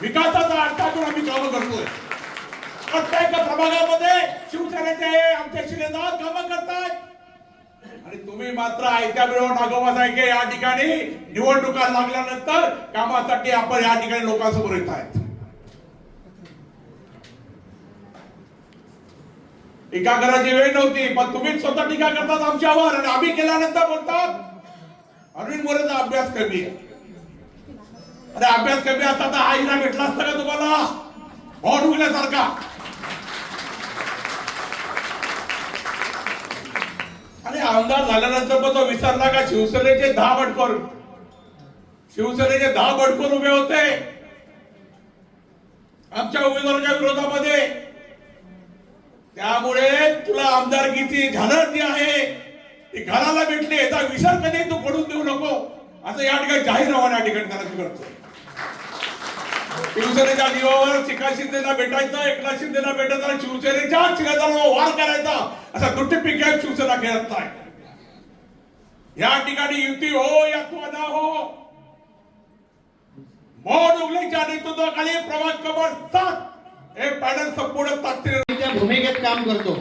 विकासाचा अडथळा करून आम्ही कामं करतोय. प्रत्येक प्रभागामध्ये शिवसेनेचे आमचे शिलेदार कामं करतात. आणि तुम्ही मात्र आयत्या वेळेवर नागोबा साहेब या ठिकाणी. निवडणुका लागल्यानंतर कामासाठी आपण या ठिकाणी लोकांसमोर येत आहेत. टीका करायची वेळ नव्हती पण तुम्हीच स्वतः टीका करतात आमच्यावर. आणि आम्ही केल्यानंतर बोलतात अरविंद मोरेचा अभ्यास कमी आहे. अरे अभ्यास कमी असता तर हा हिरा भेटला असता का तुम्हाला? भॉट उगल्यासारखा अरे आमदार झाल्यानंतर पण तो विसरला का? शिवसेनेचे दहा बटकोर शिवसेनेचे दहा बटकोर उभे होते. आमच्या उमेदवाराच्या विरोधामध्ये. त्यामुळे तुला आमदारकीची झालर जी आहे. ती घराला भेटली याचा विसर कधी तू? असं या ठिकाणी जाहीर या ठिकाणी त्यांना करतो शिवसेनेच्या जीवावर शिखा शिंदेला भेटायचं एकनाथ शिंदेला भेटायचं शिवसेनेच्या शिलेदारावर वार करायचा असा दुट्टी पिके शिवसेना खेळत नाही या ठिकाणी युती हो या तू अदा हो. मोहन उगलेच्या नेतृत्वाखाली प्रभाग क्रमांक सात. हे पॅनल संपूर्ण ताकदीने भूमिकेत काम करतो.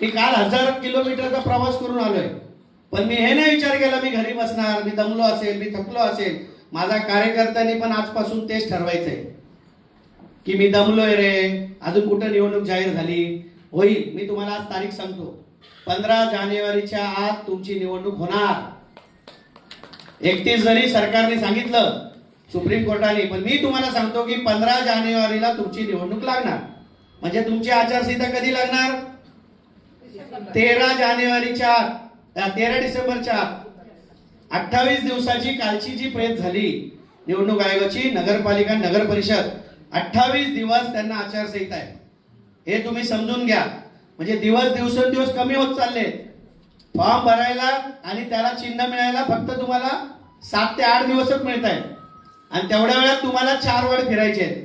मी काल हजार किलोमीटरचा प्रवास करून आलोय. पण मी हे नाही विचार केला मी घरी बसणार मी दमलो असेल मी थकलो असेल. माझा कार्यकर्त्यांनी पण आजपासून तेच ठरवायचंय. की मी दमलोय रे अजून कुठं निवडणूक जाहीर झाली? होईल मी तुम्हाला आज तारीख सांगतो. पंधरा जानेवारीच्या आत तुमची निवडणूक होणार. एकतीस जरी सरकारने सांगितलं सुप्रीम कोर्टाने पण मी तुम्हाला सांगतो की पंधरा जानेवारीला तुमची निवडणूक लागणार. म्हणजे तुमची आचारसंहिता कधी लागणार? तेरा जानेवारीच्या आत, तेरा डिसेंबरच्या अठ्ठावीस दिवसाची कालची जी प्रेत झाली निवडणूक आयोगाची नगरपालिका नगर परिषद अठ्ठावीस दिवस त्यांना आचारसंहिता आहे. हे तुम्ही समजून घ्या. म्हणजे दिवस दिवसेंदिवस कमी होत चालले. फॉर्म भरायला आणि त्याला चिन्ह मिळायला फक्त तुम्हाला सात ते आठ दिवसच मिळत आहे आणि तेवढ्या वेळात तुम्हाला चार वेळ फिरायचे आहेत.